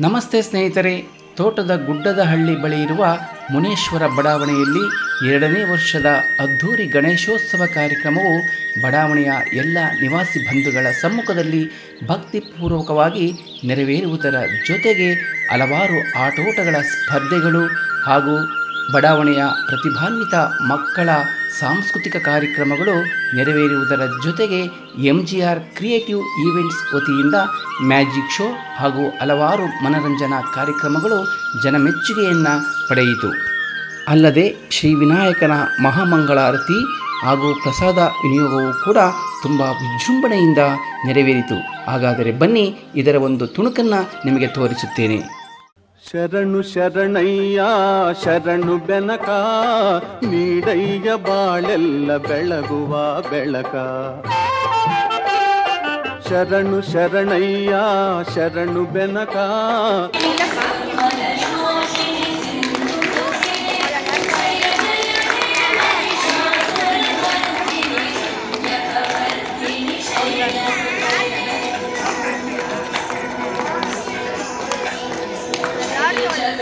ನಮಸ್ತೆ ಸ್ನೇಹಿತರೆ, ತೋಟದ ಗುಡ್ಡದ ಹಳ್ಳಿ ಬಳಿ ಇರುವ ಮುನೇಶ್ವರ ಬಡಾವಣೆಯಲ್ಲಿ ಎರಡನೇ ವರ್ಷದ ಅದ್ಧೂರಿ ಗಣೇಶೋತ್ಸವ ಕಾರ್ಯಕ್ರಮವು ಬಡಾವಣೆಯ ಎಲ್ಲ ನಿವಾಸಿ ಬಂಧುಗಳ ಸಮ್ಮುಖದಲ್ಲಿ ಭಕ್ತಿಪೂರ್ವಕವಾಗಿ ನೆರವೇರುವುದರ ಜೊತೆಗೆ ಹಲವಾರು ಆಟೋಟಗಳ ಸ್ಪರ್ಧೆಗಳು ಹಾಗೂ ಬಡಾವಣೆಯ ಪ್ರತಿಭಾನ್ವಿತ ಮಕ್ಕಳ ಸಾಂಸ್ಕೃತಿಕ ಕಾರ್ಯಕ್ರಮಗಳು ನೆರವೇರುವುದರ ಜೊತೆಗೆ M G R creative events ವತಿಯಿಂದ ಮ್ಯಾಜಿಕ್ ಶೋ ಹಾಗೂ ಹಲವಾರು ಮನರಂಜನಾ ಕಾರ್ಯಕ್ರಮಗಳು ಜನಮೆಚ್ಚುಗೆಯನ್ನು ಪಡೆಯಿತು. ಅಲ್ಲದೆ ಶ್ರೀ ವಿನಾಯಕನ ಮಹಾಮಂಗಳಾರತಿ ಹಾಗೂ ಪ್ರಸಾದ ವಿನಿಯೋಗವು ಕೂಡ ತುಂಬ ವಿಜೃಂಭಣೆಯಿಂದ ನೆರವೇರಿತು. ಹಾಗಾದರೆ ಬನ್ನಿ ಇದರ ಒಂದು ತುಣುಕನ್ನು ನಿಮಗೆ ತೋರಿಸುತ್ತೇನೆ. ಶರಣು ಶರಣಯ್ಯ ಶರಣು ಬೆನಕ ನೀಡಯ್ಯ ಬಾಳೆಲ್ಲ ಬೆಳಗುವ ಬೆಳಕ ಶರಣು ಶರಣಯ್ಯ ಶರಣು ಬೆನಕ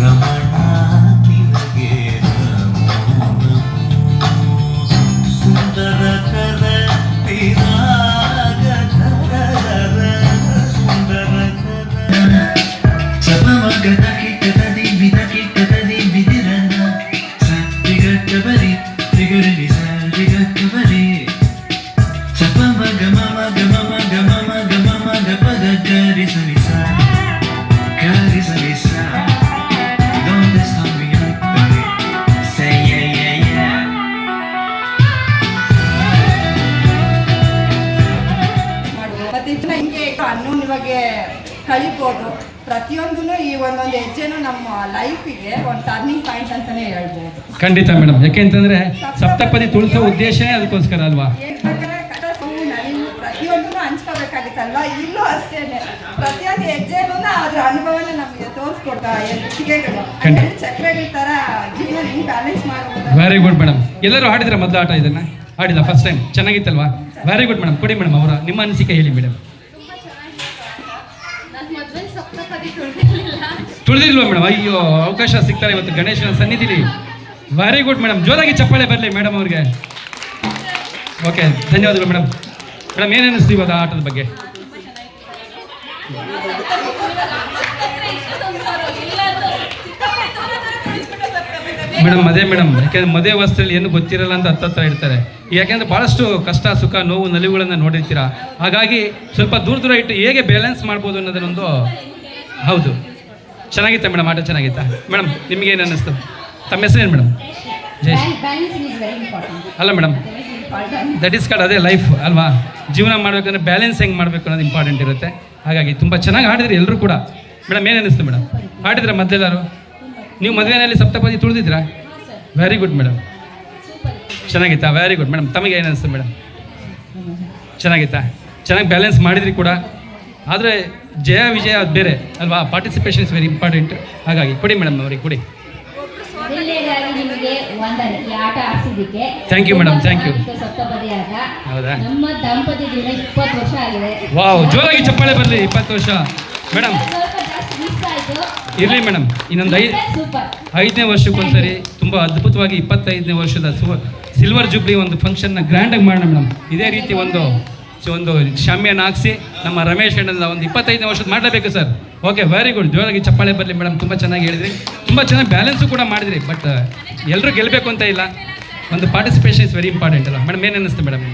Rama ಕಳಿಬೋದು ಪ್ರತಿಯೊಂದು ಈ ಒಂದೊಂದು ಹೆಜ್ಜೆನೂ ನಮ್ಮ ಲೈಫಿಗೆ ಒಂದು ಟರ್ನಿಂಗ್ ಪಾಯಿಂಟ್ ಅಂತಾನೆ ಹೇಳ್ಬೋದು. ಖಂಡಿತ ಮೇಡಮ್ ಯಾಕೆಂತಂದ್ರೆ ಸಪ್ತಪದಿ ತುಳಿಸೋ ಉದ್ದೇಶನೇ ಅದಕ್ಕೋಸ್ಕರ ಅಲ್ವಾ? ಪ್ರತಿಯೊಂದೂ ಹಂಚ್ಕೋಬೇಕಾಗಿತ್ತಲ್ಲ ಇಲ್ಲೂ ಅಷ್ಟೇನೆ. ಪ್ರತಿಯೊಂದು ಹೆಜ್ಜೆನೂ ಅದ್ರ ಅನುಭವನ ನಮಗೆ ತೋರಿಸ್ಕೊಡ್ತಾ ಹೆಜ್ಜೆಗಳು ಚಕ್ರಗಳ ತರ ಜೀವನ ಹೆಂಗೆ ಬ್ಯಾಲೆನ್ಸ್ ಮಾಡ್ಬೋದು ವೆರಿ ಗುಡ್ ಮೇಡಮ್ ಎಲ್ಲರೂ ಹಾಡಿದ್ರೆ ಮೊದಲು ಆಟ ಇದನ್ನ? ಆಡಿಲ್ಲ ಫಸ್ಟ್ ಟೈಮ್ ಚೆನ್ನಾಗಿತ್ತಲ್ವಾ? ವೆರಿ ಗುಡ್ ಮೇಡಮ್ ಕೊಡಿ ಮೇಡಮ್ ಅವರ ನಿಮ್ಮ ಅನಿಸಿಕೆ ಹೇಳಿ ಮೇಡಮ್ ತುಳಿದಿಲ್ವಾ ಮೇಡಮ್? ಅಯ್ಯೋ, ಅವಕಾಶ ಸಿಗ್ತಾರೆ ಇವತ್ತು ಗಣೇಶನ ಸನ್ನಿಧಿಲಿ. Very good madam. ಜೋರಾಗಿ ಚಪ್ಪಾಳೆ ಬರಲಿ ಮೇಡಮ್ ಅವ್ರಿಗೆ. ಓಕೆ ಧನ್ಯವಾದಗಳು ಮೇಡಮ್. ಮೇಡಮ್ ಏನು ಇವಾಗ ಆಟದ ಬಗ್ಗೆ? ಮೇಡಮ್, ಅದೇ ಮೇಡಮ್. ಯಾಕೆಂದ್ರೆ ಮದುವೆ ವಸ್ತ್ರದಲ್ಲಿ ಏನು ಗೊತ್ತಿರಲ್ಲ ಅಂತ ಹತ್ತತ್ರ ಇರ್ತಾರೆ ಯಾಕೆಂದ್ರೆ ಭಾಳಷ್ಟು ಕಷ್ಟ, ಸುಖ, ನೋವು, ನಲಿವುಗಳನ್ನು ನೋಡಿರ್ತೀರಾ? ಹಾಗಾಗಿ ಸ್ವಲ್ಪ ದೂರ ದೂರ ಇಟ್ಟು ಹೇಗೆ ಬ್ಯಾಲೆನ್ಸ್ ಮಾಡ್ಬೋದು ಅನ್ನೋದನ್ನೊಂದು ಹೌದು. ಚೆನ್ನಾಗಿತ್ತ ಮೇಡಮ್? ಆಟ ಚೆನ್ನಾಗಿತ್ತಾ? ಮೇಡಮ್, ನಿಮ್ಗೆ ಏನು ಅನ್ನಿಸ್ತು? ತಮ್ಮ ಹೆಸರೇನು madam? Jai Shri- balancing is very important ಅಲ್ಲ ಮೇಡಮ್ ದಟ್ ಈಸ್ ಕಾಲ್ಡ್ ಅದೇ ಲೈಫ್ ಅಲ್ವಾ? ಜೀವನ ಮಾಡಬೇಕಂದ್ರೆ ಬ್ಯಾಲೆನ್ಸ್ ಹೆಂಗೆ ಮಾಡಬೇಕು ಅನ್ನೋದು ಇಂಪಾರ್ಟೆಂಟ್ ಇರುತ್ತೆ. ಹಾಗಾಗಿ ತುಂಬ ಚೆನ್ನಾಗಿ ಆಡಿದ್ರಿ ಎಲ್ಲರೂ ಕೂಡ. ಮೇಡಮ್, ಏನು ಅನ್ನಿಸ್ತು ಮೇಡಮ್? ಆಡಿದ್ರ ಮೊದಲೆಲ್ಲರೂ? ನೀವು ಮದುವೆನಲ್ಲಿ ಸಪ್ತಪದಿ ತುಳಿದಿದ್ರಾ? Very good madam. ಚೆನ್ನಾಗಿತ್ತಾ? Very good madam, ತಮಗೆ ಏನು ಅನಿಸ್ತು ಮೇಡಮ್? ಚೆನ್ನಾಗಿತ್ತಾ? ಚೆನ್ನಾಗಿ ಬ್ಯಾಲೆನ್ಸ್ ಮಾಡಿದ್ರಿ ಕೂಡ? ಆದರೆ ಜಯ ವಿಜಯ ಅದು ಬೇರೆ. ಅಲ್ವಾ? ಪಾರ್ಟಿಸಿಪೇಷನ್ ಇಸ್ ವೆರಿ ಇಂಪಾರ್ಟೆಂಟ್ ಹಾಗಾಗಿ ಕೊಡಿ ಮೇಡಮ್ ಅವರಿಗೆ ಕೊಡಿ. Thank you madam thank you. ಹೌದಾ? ವಾವ್ ಜೋರಾಗಿ ಚಪ್ಪಾಳೆ ಬರಲಿ ಇಪ್ಪತ್ತು ವರ್ಷ. ಮೇಡಮ್ ಇರಲಿ ಮೇಡಮ್ ಇನ್ನೊಂದು ಐದು ಐದನೇ ವರ್ಷಕ್ಕೊಂದ್ಸರಿ ತುಂಬ ಅದ್ಭುತವಾಗಿ ಇಪ್ಪತ್ತೈದನೇ ವರ್ಷದ ಸು ಸಿಲ್ವರ್ ಜುಬ್ಲಿ ಒಂದು ಫಂಕ್ಷನ್ನ ಗ್ರ್ಯಾಂಡಾಗಿ ಮಾಡೋಣ ಮೇಡಮ್ ಇದೇ ರೀತಿ ಒಂದು ಒಂದು ಶಾಮ್ಯಾನ ಹಾಕ್ಸಿ ನಮ್ಮ ರಮೇಶ್ ಅಣ್ಣನ ಒಂದು ಇಪ್ಪತ್ತೈದನೇ ವರ್ಷದ ಮಾಡಲೇಬೇಕು ಸರ್. ಓಕೆ ವೆರಿ ಗುಡ್ ಜೋರಾಗಿ ಚಪ್ಪಾಳೆ ಬರಲಿ ಮೇಡಮ್, ತುಂಬ ಚೆನ್ನಾಗಿ ಹೇಳಿದ್ರಿ. ತುಂಬ ಚೆನ್ನಾಗಿ ಬ್ಯಾಲೆನ್ಸು ಕೂಡ ಮಾಡಿದ್ರಿ ಬಟ್ ಎಲ್ಲರೂ ಗೆಲ್ಲಬೇಕು ಅಂತ ಇಲ್ಲ. ಒಂದು ಪಾರ್ಟಿಸಿಪೇಷನ್ ಇಸ್ ವೆರಿ ಇಂಪಾರ್ಟೆಂಟ್ ಅಲ್ಲ. ಮೇಡಮ್, ಏನು ಅನ್ನಿಸ್ತು ಮೇಡಮ್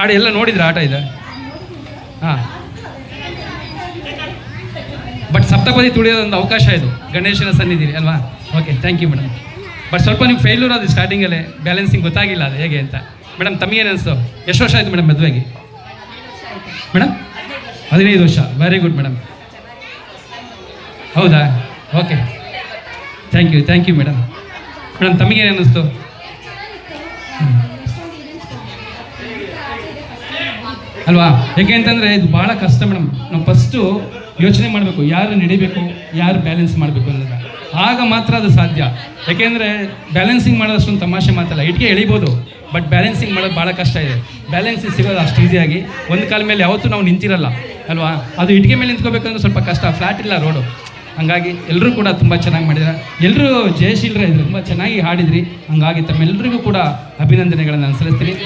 ಆಡ ಎಲ್ಲ ನೋಡಿದ್ರೆ ಆಟ ಇದೆ? ಹಾಂ. ಬಟ್ ಸಪ್ತಪದಿ ತುಳಿಯೋದೊಂದು ಅವಕಾಶ ಇದು. ಗಣೇಶನ ಸನ್ನಿಧಿಲಿ, ಅಲ್ವಾ? Okay thank you madam but ಸ್ವಲ್ಪ ನೀವು ಫೇಲ್ಯೂರ್ ಅದು ಸ್ಟಾರ್ಟಿಂಗಲ್ಲೇ ಬ್ಯಾಲೆನ್ಸಿಂಗ್ ಗೊತ್ತಾಗಿಲ್ಲ ಅದು ಹೇಗೆ ಅಂತ. ಮೇಡಮ್ ತಮಗೇನು ಅನಿಸ್ತು ಎಷ್ಟು ವರ್ಷ ಆಯಿತು ಮೇಡಮ್ ಮದುವೆಗೆ? ಮೇಡಮ್, ಹದಿನೈದು ವರ್ಷ. Very good madam. ಹೌದಾ? Okay thank you thank you madam. Madam ತಮಗೇನು ಅನ್ನಿಸ್ತು ಅಲ್ವಾ? ಯಾಕೆ ಅಂತಂದರೆ ಇದು ಭಾಳ ಕಷ್ಟ ಮೇಡಮ್. ನಾವು ಫಸ್ಟು ಯೋಚನೆ ಮಾಡಬೇಕು, ಯಾರು ನಡಿಬೇಕು, ಯಾರು ಬ್ಯಾಲೆನ್ಸ್ ಮಾಡಬೇಕು ಅನ್ನೋದು ಆಗ ಮಾತ್ರ ಅದು ಸಾಧ್ಯ. ಯಾಕೆಂದರೆ ಬ್ಯಾಲೆನ್ಸಿಂಗ್ ಮಾಡೋದಷ್ಟೊಂದು ತಮಾಷೆ ಮಾತಲ್ಲ ಇಟ್ಕೆ ಎಳಿಬೋದು. ಬಟ್ ಬ್ಯಾಲೆನ್ಸಿಂಗ್ ಮಾಡೋದು ಭಾಳ ಕಷ್ಟ ಇದೆ. ಬ್ಯಾಲೆನ್ಸಿಂಗ್ ಸಿಗೋದು ಅಷ್ಟು ಈಸಿಯಾಗಿ ಒಂದು ಕಾಲ ಮೇಲೆ ಯಾವತ್ತೂ ನಾವು ನಿಂತಿರಲ್ಲ, ಅಲ್ವಾ? ಅದು ಇಟ್ಟಿಗೆ ಮೇಲೆ ನಿಂತ್ಕೋಬೇಕಂದ್ರೆ ಸ್ವಲ್ಪ ಕಷ್ಟ. ಫ್ಲ್ಯಾಟ್ ಇಲ್ಲ ರೋಡು ಹಂಗಾಗಿ ಎಲ್ಲರೂ ಕೂಡ ತುಂಬ ಚೆನ್ನಾಗಿ ಮಾಡಿದ್ದಾರೆ. ಎಲ್ಲರೂ ಜಯಶೀಲರೇ ಇದ್ರು, ತುಂಬ ಚೆನ್ನಾಗಿ ಹಾಡಿದ್ರಿ. ಹಂಗಾಗಿ ತಮ್ಮೆಲ್ಲರಿಗೂ ಕೂಡ ಅಭಿನಂದನೆಗಳನ್ನು ನಾನು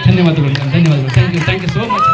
ಧನ್ಯವಾದಗಳು ಧನ್ಯವಾದಗಳು. Thank you thank you so much